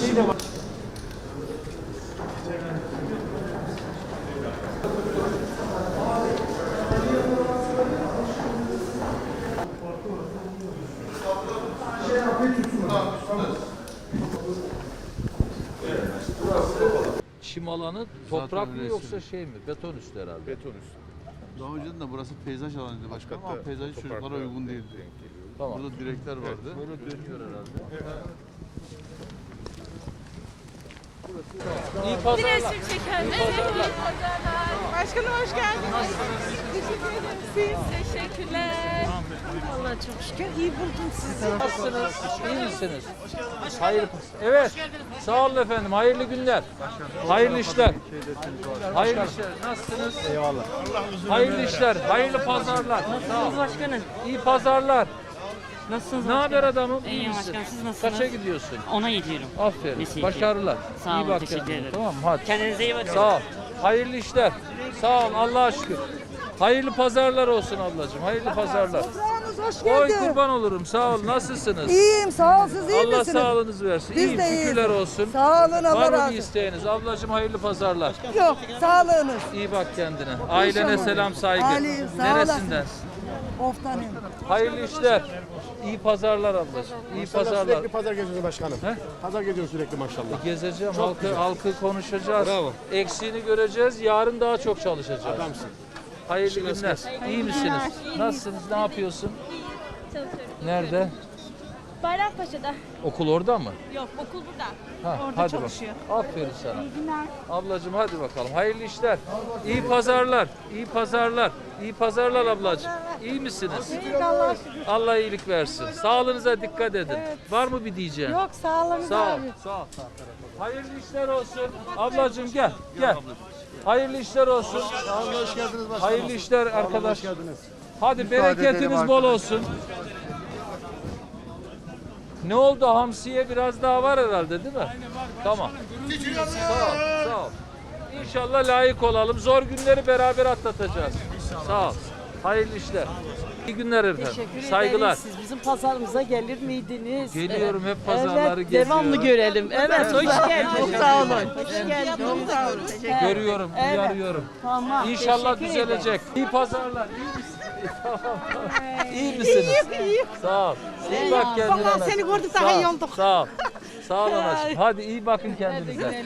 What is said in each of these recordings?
Çim alanı toprak mı öyle yoksa şey mi? Beton üstü herhalde. Beton üstü. Daha önceden de burası peyzaj alanıydı başkanım ama Hatta peyzajı çocuklara uygun değildi. Tamam. Burada direkler vardı. Böyle dönüyor herhalde. İyi Bir pazarlar. resim çekelim. Evet. Başkanım hoş geldiniz. Teşekkür ederim. Siz teşekkürler. Allah çok şükür iyi buldum sizi. Nasılsınız? İyi misiniz? Hayırlı Evet. Sağ olun efendim. Hayırlı günler. Hayırlı işler. Hayırlı işler. Nasılsınız? Eyvallah. Hayırlı işler. Hayırlı pazarlar. Sağ ol. Başkanım. İyi pazarlar. Nasılsınız Ne haber adamım? İyiyim misin? başkanım, siz nasılsınız? Kaça gidiyorsun? Ona gidiyorum. Aferin. Teşekkür Başarılar. Sağ İyi olun, bak teşekkür kendine. ederim. Tamam mı? hadi. Kendinize iyi bakın. Sağ ol. Hayırlı işler. Sağ ol. Allah'a şükür. Hayırlı pazarlar olsun ablacığım. Hayırlı pazarlar. Hoş Oy geldin. kurban olurum. Sağ ol. Nasılsınız? İyiyim, sağ ol. Siz iyi Allah misiniz? sağlığınız versin. Biz İyiyim. de iyiyiz. Şükürler olsun. Sağ olun, Allah Var mı razı bir olsun. isteğiniz? Ablacığım hayırlı pazarlar. Yok, sağlığınız. İyi bak kendine. Ailene selam saygı. Aleyküm, sağ Neresinden? Oftanıyım. Hayırlı işler. İyi pazarlar ablacığım. İyi pazarlar. Sürekli pazar geziyoruz başkanım. He? Pazar geziyoruz sürekli maşallah. Gezeceğim. halkı, halkı konuşacağız. Eksiğini göreceğiz. Yarın daha çok çalışacağız. Adamsın. Hayırlı günler. İyi misiniz? Nasılsınız? Ne yapıyorsun? Çalışıyorum. Nerede? Bayrampaşa'da. Okul orada mı? Yok okul burada. Ha, Orada hadi çalışıyor. Bak. Aferin sana. İyi günler. Ablacığım hadi bakalım. Hayırlı işler. İyi pazarlar. İyi pazarlar. İyi pazarlar ablacığım. İyi misiniz? Allah iyilik versin. Sağlığınıza dikkat edin. Var mı bir diyeceğin? Yok, sağlığınız Sağ ol. Sağ ol. Hayırlı işler olsun. Ablacığım gel. Gel. Hayırlı işler olsun. hoş geldiniz başkanım. Hayırlı işler arkadaş. Hoş geldiniz. Hadi Müsaade bereketiniz bol arkadaşlar. olsun. Ne oldu? Hamsiye biraz daha var herhalde değil mi? Tamam. Sağ ol, sağ ol. İnşallah layık olalım. Zor günleri beraber atlatacağız. Sağ ol. Hayırlı işler. İyi günler efendim. Teşekkür Saygılar. ederiz. Siz bizim pazarımıza gelir miydiniz? Geliyorum, hep pazarları evet, devamlı geziyorum. görelim. Evet, hoş geldiniz. Çok sağ olun. Hoş geldiniz. Evet, Görüyorum, evet. uyarıyorum. Tamam. İnşallah teşekkür ederim. düzelecek. İyi pazarlar. İyi misiniz? Tamam. İyi misiniz? Sağ ol. İyi bak kendine. Vallahi seni gördük daha Sağ ol, iyi olduk. Sağ ol. Sağ ol anacığım. Hadi iyi bakın kendinize.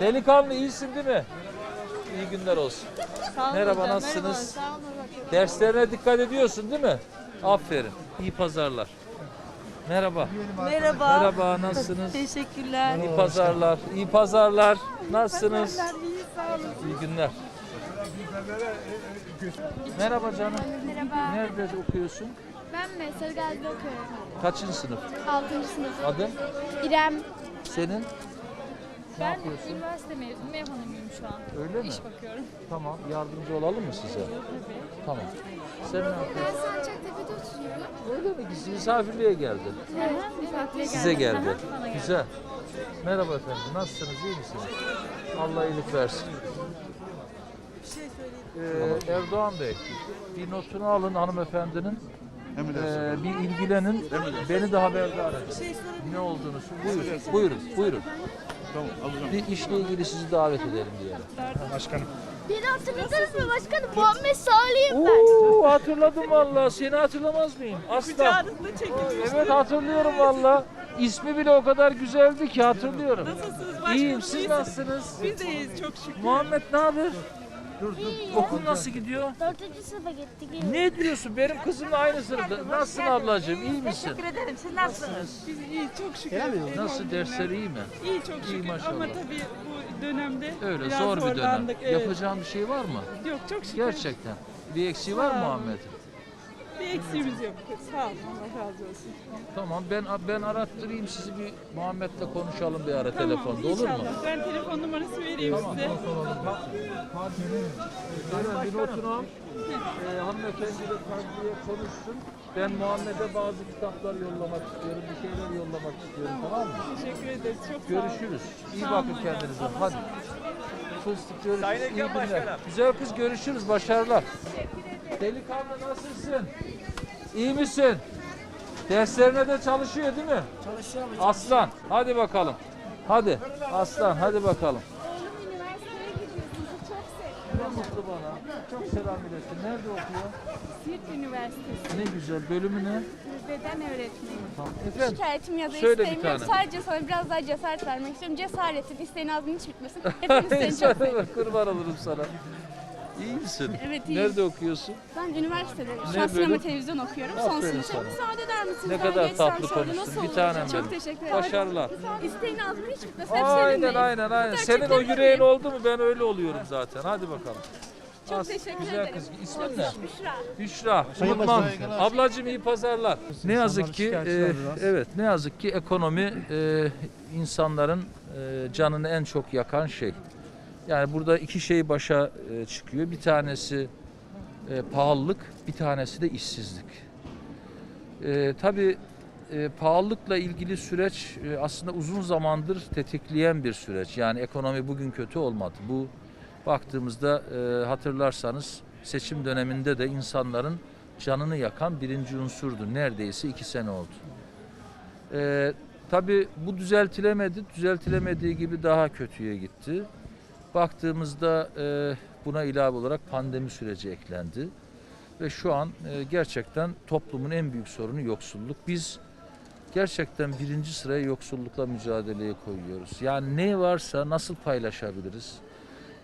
Delikanlı iyisin değil mi? İyi günler olsun. Merhaba nasılsınız? Derslerine dikkat ediyorsun değil mi? Aferin. İyi pazarlar. Merhaba. Merhaba. Merhaba nasılsınız? Teşekkürler. İyi pazarlar. İyi pazarlar. Nasılsınız? İyi günler. Merhaba canım. Merhaba. Nerede okuyorsun? Ben mi? Sarıgazi'de okuyorum. Kaçıncı sınıf? 6. sınıf. Adın? İrem. Senin? Ne Ben yapıyorsun? üniversite mezunu. Ev hanımıyım şu an. Öyle mi? İş bakıyorum. Tamam. Yardımcı olalım mı size? Tamam. Sen ne yapıyorsun? Ben Sancaktepe'de oturuyorum. Öyle mi? Misafirliğe geldin. Evet. Size geldi. Güzel. Merhaba efendim. Nasılsınız? İyi misiniz? Allah iyilik versin. Ee, Erdoğan Bey, bir notunu alın hanımefendinin. Ee, bir ilgilenin. Beni de haberdar edin. Ne olduğunu. Buyurun, buyurun, buyurun. Bir işle ilgili sizi davet edelim diyelim. Beni hatırladınız mı başkanım? Muhammed Salih'im ben. Oo, hatırladım vallahi. Seni hatırlamaz mıyım? Aslan. Evet hatırlıyorum vallahi. İsmi bile o kadar güzeldi ki hatırlıyorum. Nasılsınız İyiyim. Siz nasılsınız? Biz de iyiyiz çok şükür. Muhammed ne haber? Dur dur. Okul nasıl gidiyor? Dördüncü sınıfa gittik. Ne diyorsun? Benim kızımla aynı sınıfta. Nasılsın ablacığım? İyi misin? ederim. Siz nasılsınız? Biz iyi çok şükür. Nasıl dersler iyi mi? İyi çok şükür. maşallah. Ama tabii bu dönemde Öyle biraz zor bir dönem. zorlandık. Evet. Yapacağın bir şey var mı? Yok çok şükür. Gerçekten. Bir eksiği var mı. Muhammed'in? Bir eksiğimiz yok. Sağ olun. Allah razı olsun. Tamam ben ben arattırayım sizi bir Muhammed'le konuşalım bir ara Tamam telefonda olur mu? inşallah. Ben telefon numarası vereyim size. Hemen bir notunu al. Ee, hanımefendi de kadriye konuşsun. Ben Muhammed'e bazı kitaplar yollamak istiyorum, bir şeyler yollamak istiyorum tamam mı? Teşekkür ederiz. Çok sağ olun. Görüşürüz. İyi bakın kendinize. Hadi. fıstık görüşürüz. İyi günler. Güzel kız görüşürüz. Başarılar. Delikanlı nasılsın? İyi misin? Derslerine de çalışıyor değil mi? Çalışıyor Aslan. Hadi bakalım. Hadi. Aslan hadi bakalım. Oğlum üniversiteye gidiyor. Sizi çok. Ne mutlu bana. Çok selam iletin. Nerede okuyor? Siirt Üniversitesi. Ne güzel. Bölümü ne? Beden öğretmeni. Tamam. Efendim. Şikayetim ya da Söyle bir isteğim yok. tane. Sadece sana biraz daha cesaret vermek istiyorum. Cesaretin, isteğin ağzının hiç bitmesin. Hepimiz seni çok seviyoruz. Kurban olurum sana. İyi misin? Evet, iyiyim. Nerede okuyorsun? Ben üniversitede şu Ne an sinema bölüm? televizyon okuyorum. Son Aferin sınıfım. sana. Müsaade eder misiniz? Ne Ben kadar tatlı şöyle konuştun. nasıl Bir olur? tanem Çok benim. teşekkür ederim. Başarılar. İsteğin ağzının hiç bitmesin. Hep Aynen aynen aynen. Senin o yüreğin oldu mu ben öyle oluyorum zaten. Hadi bakalım. Çok As- teşekkür güzel ederim. kız. İsmin ne? Büşra. Büşra. Sayın Unutmam. Başkan. Ablacığım iyi pazarlar. Ne yazık ki e, evet ne yazık ki ekonomi e, insanların e, canını en çok yakan şey. Yani burada iki şey başa e, çıkıyor. Bir tanesi e, pahalılık, bir tanesi de işsizlik. E, tabii e, pahalılıkla ilgili süreç aslında uzun zamandır tetikleyen bir süreç. Yani ekonomi bugün kötü olmadı. Bu baktığımızda hatırlarsanız seçim döneminde de insanların canını yakan birinci unsurdu. Neredeyse iki sene oldu. E, tabii bu düzeltilemedi. Düzeltilemediği gibi daha kötüye gitti. Baktığımızda e, buna ilave olarak pandemi süreci eklendi. Ve şu an e, gerçekten toplumun en büyük sorunu yoksulluk. Biz gerçekten birinci sıraya yoksullukla mücadeleye koyuyoruz. Yani ne varsa nasıl paylaşabiliriz?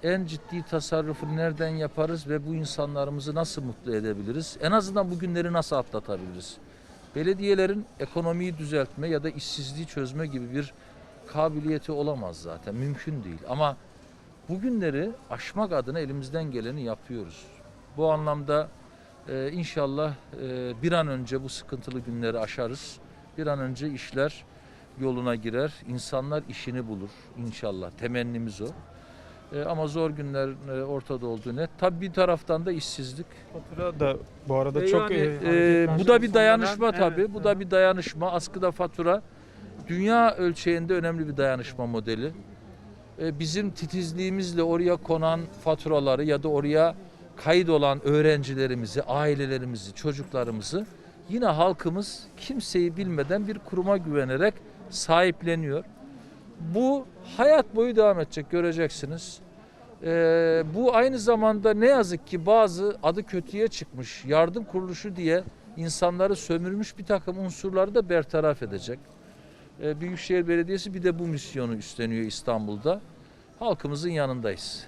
En ciddi tasarrufu nereden yaparız ve bu insanlarımızı nasıl mutlu edebiliriz? En azından bu günleri nasıl atlatabiliriz? Belediyelerin ekonomiyi düzeltme ya da işsizliği çözme gibi bir kabiliyeti olamaz zaten. Mümkün değil. Ama bugünleri aşmak adına elimizden geleni yapıyoruz. Bu anlamda e, inşallah e, bir an önce bu sıkıntılı günleri aşarız. Bir an önce işler yoluna girer. İnsanlar işini bulur inşallah. Temennimiz o. E, ama zor günler e, ortada olduğu net. Tabii bir taraftan da işsizlik. Fatura da bu arada E çok yani, e, e, bu da bir dayanışma tabii. Evet, Bu da bir dayanışma. Askıda fatura dünya ölçeğinde önemli bir dayanışma modeli. E, bizim titizliğimizle oraya konan faturaları ya da oraya kayıt olan öğrencilerimizi, ailelerimizi, çocuklarımızı yine halkımız kimseyi bilmeden bir kuruma güvenerek sahipleniyor. Bu hayat boyu devam edecek göreceksiniz. Ee, bu aynı zamanda ne yazık ki bazı adı kötüye çıkmış yardım kuruluşu diye insanları sömürmüş bir takım unsurları da bertaraf edecek. Ee, Büyükşehir Belediyesi bir de bu misyonu üstleniyor İstanbul'da. Halkımızın yanındayız.